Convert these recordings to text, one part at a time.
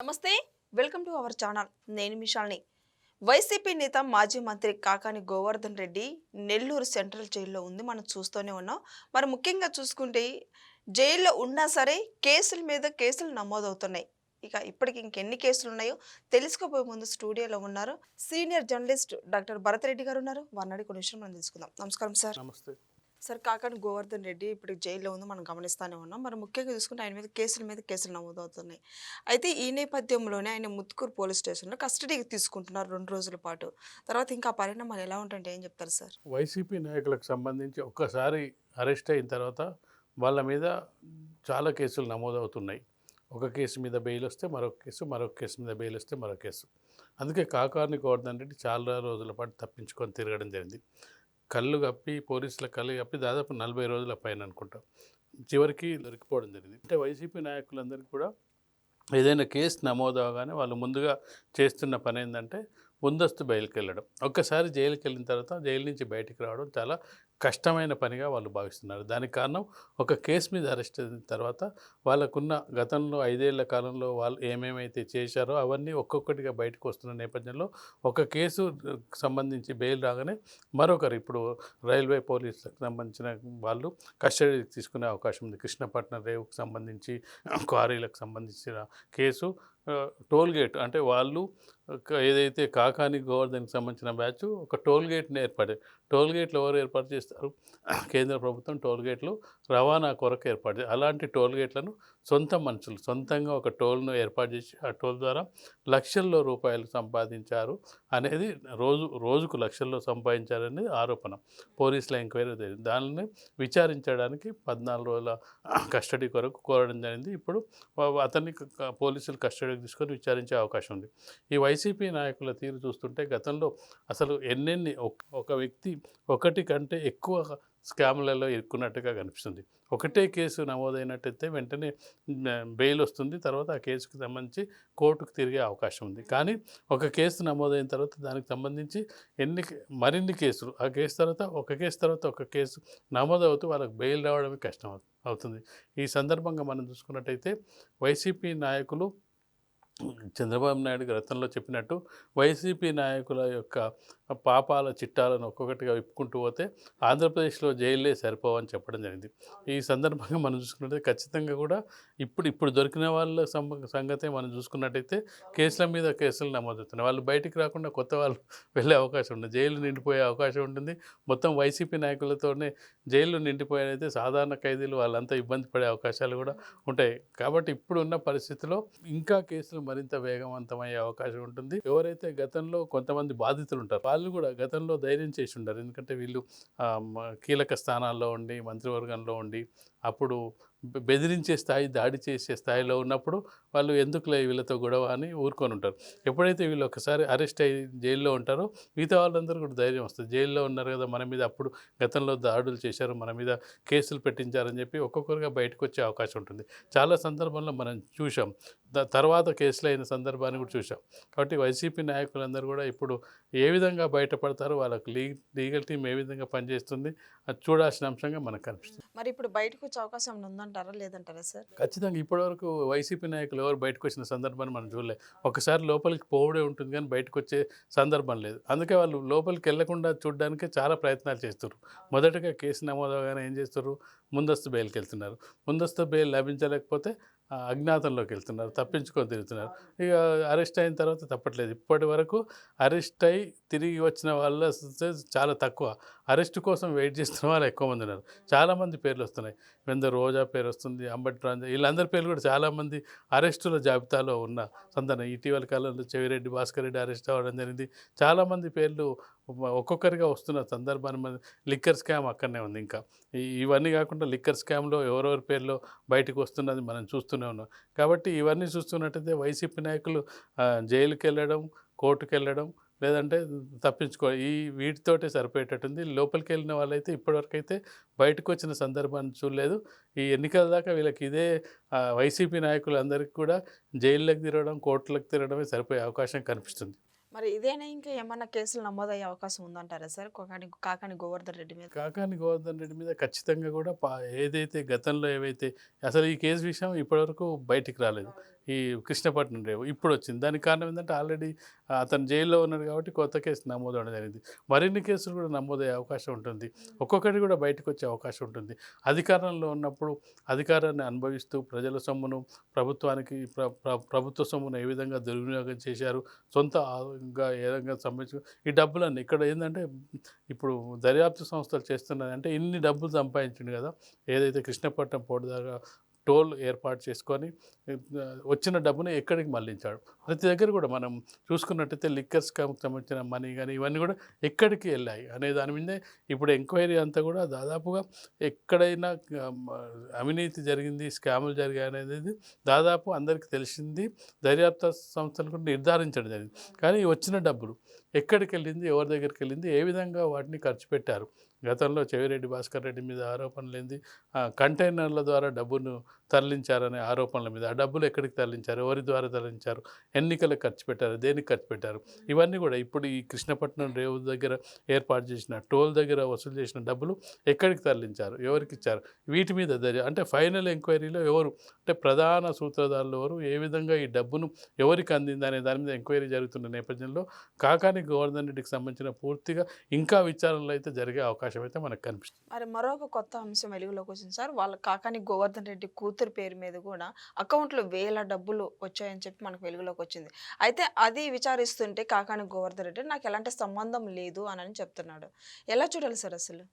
నమస్తే welcome to our channel. నేను మిషాల్ని YCP నేత మాజీ మంత్రి కాకాని గోవర్ధన్ రెడ్డి నెల్లూరు సెంట్రల్ జైల్లో ఉంది మనం చూస్తూనే ఉన్నాం. మరి ముఖ్యంగా చూసుకుంటే జైల్లో ఉన్నా సరే కేసుల మీద కేసులు నమోదవుతున్నాయి. ఇక ఇప్పటికి ఇంకెన్ని కేసులు ఉన్నాయో తెలుసుకోబోయే ముందు స్టూడియోలో ఉన్నారు. Senior journalist doctor Bharat Reddy గారు ఉన్నారు. వారిని కొన్ని విషయం మనం తెలుసుకుందాం. నమస్కారం సార్. నమస్తే. సార్ కాకండి గోవర్ధన్ రెడ్డి ఇప్పుడు జైల్లో ఉంది మనం గమనిస్తూనే ఉన్నాం. మరి ముఖ్యంగా చూసుకుంటే ఆయన మీద కేసుల మీద కేసులు నమోదవుతున్నాయి. అయితే ఈ నేపథ్యంలోనే ఆయన ముత్తుకూరు పోలీస్ స్టేషన్లో కస్టడీకి తీసుకుంటున్నారు రెండు రోజుల పాటు. తర్వాత ఇంకా పరిణామాలు ఎలా ఉంటుంటే ఏం చెప్తారు సార్? వైసీపీ నాయకులకు సంబంధించి ఒక్కసారి అరెస్ట్ అయిన తర్వాత వాళ్ళ మీద చాలా కేసులు నమోదవుతున్నాయి. ఒక కేసు మీద బెయిల్ వస్తే మరొక కేసు మరొక కేసు మీద బెయిల్ వస్తే మరొక కేసు. అందుకే కాకాని గోవర్ధన్ రెడ్డి చాలా రోజుల పాటు తప్పించుకొని తిరగడం జరిగింది. కళ్ళు కప్పి పోలీసుల కళ్ళు కప్పి దాదాపు నలభై రోజుల పైన అనుకుంటాం. చివరికి దొరికిపోవడం జరిగింది. అంటే వైసీపీ నాయకులందరికీ కూడా ఏదైనా కేసు నమోదు అవగానే వాళ్ళు ముందుగా చేస్తున్న పని ఏంటంటే ముందస్తు బయలుకి వెళ్ళడం ఒక్కసారి జైలుకి వెళ్ళిన తర్వాత జైలు నుంచి బయటికి రావడం చాలా కష్టమైన పనిగా వాళ్ళు భావిస్తున్నారు. దానికి కారణం ఒక కేసు మీద అరెస్ట్ అయిన తర్వాత వాళ్ళకున్న గతంలో ఐదేళ్ళ కాలంలో వాళ్ళు ఏమేమైతే చేశారో అవన్నీ ఒక్కొక్కటిగా బయటకు వస్తున్న నేపథ్యంలో ఒక కేసు సంబంధించి బెయిల్ రాగానే మరొకరు ఇప్పుడు రైల్వే పోలీసులకు సంబంధించిన వాళ్ళు కస్టడీ తీసుకునే అవకాశం ఉంది. కృష్ణపట్నం రేవుకు సంబంధించి క్వారీలకు సంబంధించిన కేసు టోల్ గేట్ అంటే వాళ్ళు ఏదైతే కాకాని గోవర్ధన్కి సంబంధించిన బ్యాచ్ ఒక టోల్ గేట్ని ఏర్పడే టోల్ గేట్లు ఎవరు ఏర్పాటు చేస్తారు? కేంద్ర ప్రభుత్వం టోల్ గేట్లు రవాణా కొరకు ఏర్పాటు అలాంటి టోల్ గేట్లను సొంత మనుషులు సొంతంగా ఒక టోల్ను ఏర్పాటు చేసి ఆ టోల్ ద్వారా లక్షల్లో రూపాయలు సంపాదించారు. అనేది రోజు రోజుకు లక్షల్లో సంపాదించారనేది ఆరోపణ. పోలీసుల ఎంక్వైరీ జరిగింది దానిని విచారించడానికి పద్నాలుగు రోజుల కస్టడీ కొరకు కోరడం జరిగింది. ఇప్పుడు అతన్ని పోలీసులు కస్టడీకి తీసుకొని విచారించే అవకాశం ఉంది. ఈ వైసీపీ నాయకుల తీరు చూస్తుంటే గతంలో అసలు ఎన్నెన్ని ఒక- ఒక వ్యక్తి ఒకటి కంటే ఎక్కువ స్కామ్లలో ఇరుక్కున్నట్టుగా కనిపిస్తుంది. ఒకటే కేసు నమోదైనట్టయితే వెంటనే బెయిల్ వస్తుంది. తర్వాత ఆ కేసుకు సంబంధించి కోర్టుకు తిరిగే అవకాశం ఉంది. కానీ ఒక కేసు నమోదైన తర్వాత దానికి సంబంధించి ఎన్ని మరిన్ని కేసులు ఆ కేసు తర్వాత ఒక కేసు తర్వాత ఒక కేసు నమోదవుతూ వాళ్ళకి బెయిల్ రావడమే కష్టం అవుతుంది. ఈ సందర్భంగా మనం చూసుకున్నట్టయితే వైసీపీ నాయకులు చంద్రబాబు నాయుడు గతంలో చెప్పినట్టు వైసీపీ నాయకుల యొక్క పాపాల చిట్టాలను ఒక్కొక్కటిగా విప్పుకుంటూ పోతే ఆంధ్రప్రదేశ్లో జైలే సరిపోవని చెప్పడం జరిగింది. ఈ సందర్భంగా మనం చూసుకున్నట్లయితే ఖచ్చితంగా కూడా ఇప్పుడు ఇప్పుడు దొరికిన వాళ్ళ సంగతే మనం చూసుకున్నట్టయితే కేసుల మీద కేసులు నమోదవుతున్నాయి వాళ్ళు బయటికి రాకుండా కొత్త వాళ్ళు వెళ్ళే అవకాశం ఉంది. జైలు నిండిపోయే అవకాశం ఉంటుంది. మొత్తం వైసీపీ నాయకులతోనే జైలు నిండిపోయినైతే సాధారణ ఖైదీలు వాళ్ళంతా ఇబ్బంది పడే అవకాశాలు కూడా ఉంటాయి. కాబట్టి ఇప్పుడు ఉన్న పరిస్థితిలో ఇంకా కేసులు మరింత వేగవంతమయ్యే అవకాశం ఉంటుంది. ఎవరైతే గతంలో కొంతమంది బాధితులు ఉంటారు వాళ్ళు కూడా గతంలో ధైర్యం చేసి ఉండరు. ఎందుకంటే వీళ్ళు కీలక స్థానాల్లో ఉండి మంత్రివర్గంలో ఉండి అప్పుడు బెదిరించే స్థాయి దాడి చేసే స్థాయిలో ఉన్నప్పుడు వాళ్ళు ఎందుకులే వీళ్ళతో గొడవ అని ఊరుకొని ఉంటారు. ఎప్పుడైతే వీళ్ళు ఒకసారి అరెస్ట్ అయ్యి జైల్లో ఉంటారో మిగతా వాళ్ళందరూ కూడా ధైర్యం వస్తుంది. జైల్లో ఉన్నారు కదా మన మీద అప్పుడు గతంలో దాడులు చేశారు మన మీద కేసులు పెట్టించారని చెప్పి ఒక్కొక్కరుగా బయటకు వచ్చే అవకాశం ఉంటుంది. చాలా సందర్భంలో మనం చూసాం తర్వాత కేసులు అయిన సందర్భాన్ని కూడా చూసాం కాబట్టి వైసీపీ నాయకులందరూ కూడా ఇప్పుడు ఏ విధంగా బయటపడతారు వాళ్ళకి లీగల్ టీం ఏ విధంగా పనిచేస్తుంది అది చూడాల్సిన అంశంగా మనకు కనిపిస్తుంది. మరి ఇప్పుడు బయటకు వచ్చే అవకాశం ఉందంటారా లేదంటారా సార్? ఖచ్చితంగా ఇప్పటివరకు వైసీపీ నాయకులు ఎవరు బయటకు వచ్చిన సందర్భాన్ని మనం చూడలేదు ఒకసారి లోపలికి పోవడే ఉంటుంది కానీ బయటకు వచ్చే సందర్భం లేదు. అందుకే వాళ్ళు లోపలికి వెళ్ళకుండా చూడడానికి చాలా ప్రయత్నాలు చేస్తారు మొదటగా కేసు నమోదు అవగానే ఏం చేస్తారు ముందస్తు బెయిల్కి వెళ్తున్నారు ముందస్తు బెయిల్ లభించలేకపోతే అజ్ఞాతంలోకి వెళ్తున్నారు తప్పించుకొని తిరుగుతున్నారు. ఇక అరెస్ట్ అయిన తర్వాత తప్పట్లేదు. ఇప్పటి వరకు అరెస్ట్ అయి తిరిగి వచ్చిన వాళ్ళ చాలా తక్కువ. అరెస్ట్ కోసం వెయిట్ చేస్తున్న వాళ్ళు ఎక్కువ మంది ఉన్నారు. చాలామంది పేర్లు వస్తున్నాయి. వెంద రోజా పేరు వస్తుంది అంబటి రాజా వీళ్ళందరి పేర్లు కూడా చాలామంది అరెస్టుల జాబితాలో ఉన్న సందర్భం. ఇటీవల కాలంలో చెవిరెడ్డి భాస్కర్ రెడ్డి అరెస్ట్ అవ్వడం జరిగింది. చాలామంది పేర్లు ఒక్కొక్కరిగా వస్తున్న సందర్భాన్ని లిక్కర్ స్కామ్ అక్కడనే ఉంది ఇంకా. ఇవన్నీ కాకుండా లిక్కర్ స్కామ్లో ఎవరెవరి పేర్లో బయటకు వస్తున్నది మనం చూస్తూనే ఉన్నాం. కాబట్టి ఇవన్నీ చూస్తున్నట్టయితే వైసీపీ నాయకులు జైలుకి వెళ్ళడం కోర్టుకు వెళ్ళడం లేదంటే తప్పించుకో ఈ వీటితోటే సరిపోయేటట్టుంది. లోపలికి వెళ్ళిన వాళ్ళైతే ఇప్పటివరకు అయితే బయటకు వచ్చిన సందర్భాన్ని చూడలేదు. ఈ ఎన్నికల దాకా వీళ్ళకి ఇదే వైసీపీ నాయకులందరికీ కూడా జైళ్ళకి తిరగడం కోర్టులకు తిరగడమే సరిపోయే అవకాశం కనిపిస్తుంది. మరి ఇదేనా ఇంకా ఏమన్నా కేసులు నమోదయ్యే అవకాశం ఉందంటారా సార్? కాకాని కాకాని గోవర్ధన్ రెడ్డి మీద. కాకాని గోవర్ధన్ రెడ్డి మీద ఖచ్చితంగా కూడా పా ఏదైతే గతంలో ఏవైతే అసలు ఈ కేసు విషయం ఇప్పటివరకు బయటికి రాలేదు. ఈ కృష్ణపట్నం రేవు ఇప్పుడు వచ్చింది. దానికి కారణం ఏంటంటే ఆల్రెడీ అతను జైల్లో ఉన్నాడు కాబట్టి కొత్త కేసు నమోదు అవడం జరిగింది. మరిన్ని కేసులు కూడా నమోదయ్యే అవకాశం ఉంటుంది. ఒక్కొక్కటి కూడా బయటకు వచ్చే అవకాశం ఉంటుంది. అధికారంలో ఉన్నప్పుడు అధికారాన్ని అనుభవిస్తూ ప్రజల సొమ్మును ప్రభుత్వానికి ప్ర ప్రభుత్వ సొమ్మును ఏ విధంగా దుర్వినియోగం చేశారు సొంత ఏ విధంగా సంబంధించి ఈ డబ్బులన్నీ ఇక్కడ ఏంటంటే ఇప్పుడు దర్యాప్తు సంస్థలు చేస్తున్నాయి అంటే ఇన్ని డబ్బులు సంపాదించింది కదా. ఏదైతే కృష్ణపట్నం పోటీ దాకా టోల్ ఏర్పాటు చేసుకొని వచ్చిన డబ్బుని ఎక్కడికి మళ్ళించాడు ప్రతి దగ్గర కూడా మనం చూసుకున్నట్టయితే లిక్కర్స్ సంబంధించిన మనీ కానీ ఇవన్నీ కూడా ఎక్కడికి వెళ్ళాయి? అనే దాని మీదే ఇప్పుడు ఎంక్వైరీ అంతా కూడా దాదాపుగా ఎక్కడైనా అవినీతి జరిగింది స్కాములు జరిగాయి అనేది దాదాపు అందరికీ తెలిసింది. దర్యాప్తు సంస్థలు కూడా నిర్ధారించడం జరిగింది. కానీ వచ్చిన డబ్బులు ఎక్కడికి వెళ్ళింది ఎవరి దగ్గరికి వెళ్ళింది ఏ విధంగా వాటిని ఖర్చు పెట్టారు? గతంలో చెవిరెడ్డి భాస్కర్ రెడ్డి మీద ఆరోపణలు ఏంది? కంటైనర్ల ద్వారా డబ్బును తరలించారనే ఆరోపణల మీద. ఆ డబ్బులు ఎక్కడికి తరలించారు? ఎవరి ద్వారా తరలించారు? ఎన్నికలకు ఖర్చు పెట్టారు? దేనికి ఖర్చు పెట్టారు? ఇవన్నీ కూడా ఇప్పుడు ఈ కృష్ణపట్నం రేవు దగ్గర ఏర్పాటు చేసిన టోల్ దగ్గర వసూలు చేసిన డబ్బులు ఎక్కడికి తరలించారు? ఎవరికి ఇచ్చారు? వీటి మీద దర్యా అంటే ఫైనల్ ఎంక్వైరీలో ఎవరు? అంటే ప్రధాన సూత్రధారులు ఎవరు? ఏ విధంగా ఈ డబ్బును ఎవరికి అందింది అనే దాని మీద ఎంక్వైరీ జరుగుతున్న నేపథ్యంలో కాకాని గోవర్ధన్ రెడ్డికి సంబంధించిన పూర్తిగా ఇంకా విచారణలు అయితే జరిగే అవకాశం అయితే మనకు కనిపిస్తుంది. మరి మరొక కొత్త అంశం వెలుగులోకి వచ్చింది సార్. వాళ్ళ కాకాని గోవర్ధన్ రెడ్డి కూతురు పేరు మీద కూడా అకౌంట్లో వేల డబ్బులు వచ్చాయని చెప్పి మనకు వెలుగులోకి వచ్చింది. అయితే అది విచారిస్తుంటే కాకాని గోవర్ధన్ రెడ్డి నాకు ఎలాంటి సంబంధం లేదు అని చెప్తున్నాడు. ఎలా చూడాలి సార్ అసలు?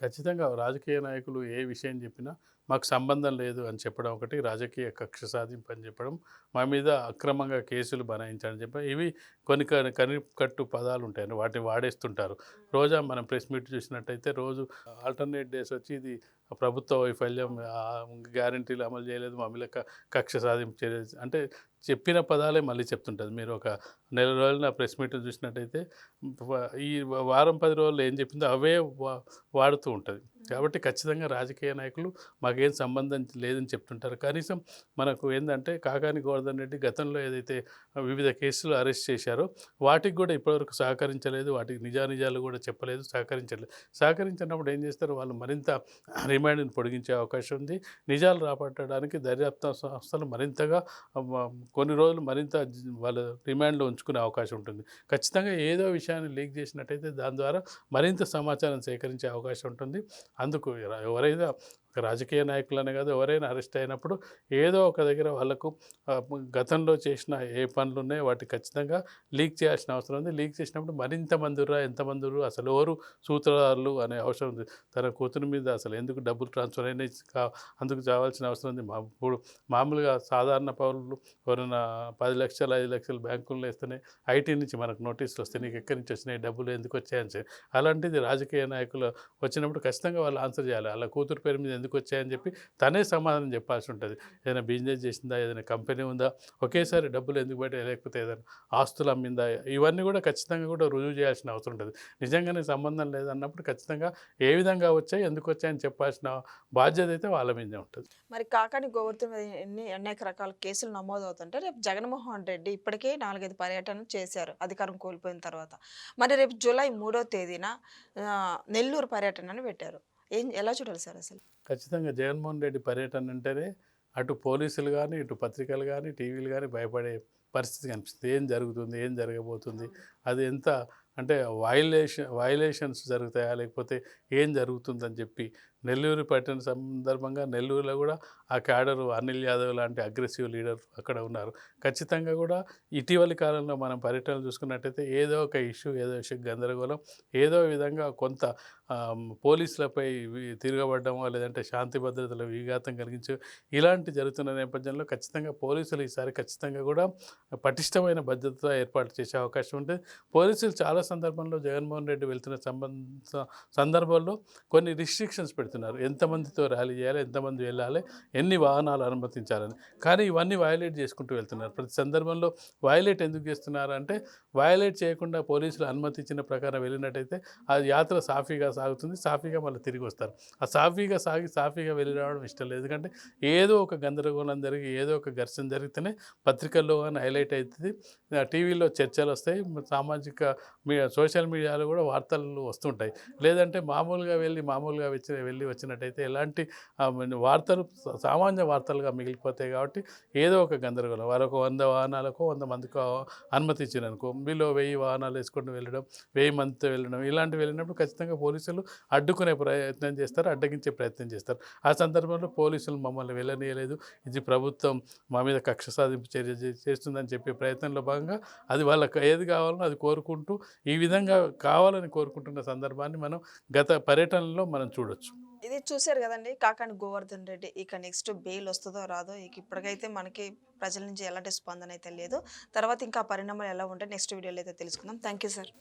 ఖచ్చితంగా రాజకీయ నాయకులు ఏ విషయం చెప్పినా మాకు సంబంధం లేదు అని చెప్పడం ఒకటి రాజకీయ కక్ష సాధింపు అని చెప్పడం మా మీద అక్రమంగా కేసులు బనాయించాలని చెప్పి ఇవి కొన్ని కని కనికట్టు పదాలు ఉంటాయి వాటిని వాడేస్తుంటారు. రోజా మనం ప్రెస్ మీట్ చూసినట్టయితే రోజు ఆల్టర్నేట్ డేస్ వచ్చి ఇది ప్రభుత్వ వైఫల్యం గ్యారంటీలు అమలు చేయలేదు మా మీద కక్ష సాధింపు చేయలేదు. అంటే చెప్పిన పదాలే మళ్ళీ చెప్తుంటుంది. మీరు ఒక నెల రోజులు నా ప్రెస్ మీట్ చూసినట్టయితే ఈ వారం పది రోజులు ఏం చెప్పిందో అవే వా- వాడుతూ ఉంటుంది. కాబట్టి ఖచ్చితంగా రాజకీయ నాయకులు మాకేం సంబంధం లేదని చెప్తుంటారు. కనీసం మనకు ఏంటంటే కాకాని గోవర్ధన్ రెడ్డి గతంలో ఏదైతే వివిధ కేసులు అరెస్ట్ చేశారో వాటికి కూడా ఇప్పటివరకు సహకరించలేదు. వాటికి నిజానిజాలు కూడా చెప్పలేదు సహకరించలేదు. సహకరించినప్పుడు ఏం చేస్తారు? వాళ్ళు మరింత రిమాండ్ని పొడిగించే అవకాశం ఉంది. నిజాలు రాబట్టడానికి దర్యాప్తు సంస్థలు మరింతగా కొన్ని రోజులు మరింత వాళ్ళ రిమాండ్లో ఉంచుకునే అవకాశం ఉంటుంది. ఖచ్చితంగా ఏదో విషయాన్ని లీక్ చేసినట్టయితే దాని ద్వారా మరింత సమాచారం సేకరించే అవకాశం ఉంటుంది. అందుకు ఎవ- ఎవరైనా రాజకీయ నాయకులనే కాదు ఎవరైనా అరెస్ట్ అయినప్పుడు ఏదో ఒక దగ్గర వాళ్ళకు గతంలో చేసిన ఏ పనులు ఉన్నాయో వాటి ఖచ్చితంగా లీక్ చేయాల్సిన అవసరం ఉంది. లీక్ చేసినప్పుడు మరింత మందిరా ఎంతమంది అసలు ఎవరు సూత్రధారులు అనే అవసరం ఉంది. తన కూతురు మీద అసలు ఎందుకు డబ్బులు ట్రాన్స్ఫర్ అయినాయి కా- అందుకు చావాల్సిన అవసరం ఉంది. ఇప్పుడు మామూలుగా సాధారణ పౌరులు ఎవరైనా పది లక్షలు ఐదు లక్షలు బ్యాంకుల్లో వేస్తేనే ఐటీ నుంచి మనకు నోటీసులు వస్తాయి నీకు ఎక్కడి నుంచి వచ్చినాయి డబ్బులు ఎందుకు వచ్చాయని అలాంటిది రాజకీయ నాయకులు వచ్చినప్పుడు ఖచ్చితంగా వాళ్ళు ఆన్సర్ చేయాలి. అలా కూతురు పేరు మీద ఎందుకు వచ్చాయని చెప్పి తనే సమాధానం చెప్పాల్సి ఉంటుంది ఏదైనా బిజినెస్ చేసిందా ఏదైనా కంపెనీ ఉందా ఒకేసారి డబ్బులు ఎందుకు బయట లేకపోతే ఏదైనా ఆస్తులు అమ్మిందా ఇవన్నీ కూడా ఖచ్చితంగా కూడా రుజువు చేయాల్సిన అవసరం ఉంటుంది. నిజంగానే సంబంధం లేదన్నప్పుడు ఖచ్చితంగా ఏ విధంగా వచ్చాయి ఎందుకు వచ్చాయని చెప్పాల్సిన బాధ్యత అయితే వాళ్ళ మీదే ఉంటుంది. మరి కాకాని గోవర్ధన్ మీద ఎన్ని అనేక రకాల కేసులు నమోదు అవుతుంటే రేపు జగన్మోహన్ రెడ్డి ఇప్పటికే నాలుగైదు పర్యటనలు చేశారు అధికారం కోల్పోయిన తర్వాత. మరి రేపు జూలై మూడో తేదీన నెల్లూరు పర్యటనను పెట్టారు. ఏం ఎలా చూడాలి సార్ అసలు? ఖచ్చితంగా జగన్మోహన్ రెడ్డి పర్యటన అంటేనే అటు పోలీసులు కానీ ఇటు పత్రికలు కానీ టీవీలు కానీ భయపడే పరిస్థితి కనిపిస్తుంది. ఏం జరుగుతుంది ఏం జరగబోతుంది అది ఎంత అంటే వైలేషన్ వైలేషన్స్ జరుగుతాయా లేకపోతే ఏం జరుగుతుందని చెప్పి నెల్లూరు పట్టిన సందర్భంగా నెల్లూరులో కూడా ఆ క్యాడరు అనిల్ యాదవ్ లాంటి అగ్రెసివ్ లీడర్ అక్కడ ఉన్నారు. ఖచ్చితంగా కూడా ఇటీవలి కాలంలో మనం పర్యటనలు చూసుకున్నట్టయితే ఏదో ఒక ఇష్యూ ఏదో ఇష్యూ గందరగోళం ఏదో విధంగా కొంత పోలీసులపై తిరగబడ్డమో లేదంటే శాంతి భద్రతల విఘాతం కలిగించు ఇలాంటి జరుగుతున్న నేపథ్యంలో ఖచ్చితంగా పోలీసులు ఈసారి ఖచ్చితంగా కూడా పటిష్టమైన భద్రత ఏర్పాటు చేసే అవకాశం ఉంటుంది పోలీసులు చాలా సందర్భంలో జగన్మోహన్ రెడ్డి వెళ్తున్న సంబంధ సందర్భంలో కొన్ని రిస్ట్రిక్షన్స్ పెడుతున్నారు. ఎంతమందితో ర్యాలీ చేయాలి ఎంతమంది వెళ్ళాలి ఎన్ని వాహనాలు అనుమతించాలని. కానీ ఇవన్నీ వయలేట్ చేసుకుంటూ వెళ్తున్నారు. ప్రతి సందర్భంలో వయలేట్ ఎందుకు చేస్తున్నారు అంటే వయలేట్ చేయకుండా పోలీసులు అనుమతించిన ప్రకారం వెళ్ళినట్టయితే ఆ యాత్ర సాఫీగా సాగుతుంది సాఫీగా మళ్ళీ తిరిగి వస్తారు. ఆ సాఫీగా సాగి సాఫీగా వెళ్ళి రావడం ఇష్టం లేదు. ఎందుకంటే ఏదో ఒక గందరగోళం జరిగి ఏదో ఒక ఘర్షణ జరిగితేనే పత్రికల్లో కానీ హైలైట్ అవుతుంది. టీవీలో చర్చలు వస్తాయి. సామాజిక మీ సోషల్ మీడియాలో కూడా వార్తలు వస్తుంటాయి. లేదంటే మామూలుగా వెళ్ళి మామూలుగా వచ్చి వెళ్ళి వచ్చినట్టయితే ఎలాంటి వార్తలు సామాన్య వార్తలుగా మిగిలిపోతాయి కాబట్టి ఏదో ఒక గందరగోళం. వారు వంద వాహనాలకు వంద మందికి ఆ- అనుమతి ఇచ్చారనుకో మీలో వెయ్యి వాహనాలు వేసుకుంటూ వెళ్ళడం వెయ్యి మందితో వెళ్ళడం ఇలాంటివి వెళ్ళినప్పుడు ఖచ్చితంగా పోలీసులు అడ్డుకునే ప్రయత్నం చేస్తారు అడ్డగించే ప్రయత్నం చేస్తారు. ఆ సందర్భంలో పోలీసులు మమ్మల్ని వెళ్ళనీయలేదు. ఇది ప్రభుత్వం మా మీద కక్ష సాధింపు చర్య చేస్తుందని చెప్పే ప్రయత్నంలో భాగంగా అది వాళ్ళకి ఏది కావాలో అది కోరుకుంటూ ఈ విధంగా కావాలని కోరుకుంటున్న సందర్భాన్ని మనం గత పర్యటనలో మనం చూడొచ్చు. ఇది చూశారు కదండి కాకాని గోవర్ధన్ రెడ్డి. ఇక నెక్స్ట్ బెయిల్ వస్తుందో రాదో ఇక ఇప్పటికైతే మనకి ప్రజల నుంచి ఎలాంటి స్పందన అయితే లేదు. తర్వాత ఇంకా పరిణామాలు ఎలా ఉంటాయి నెక్స్ట్ వీడియోలో అయితే తెలుసుకుందాం. Thank you sir.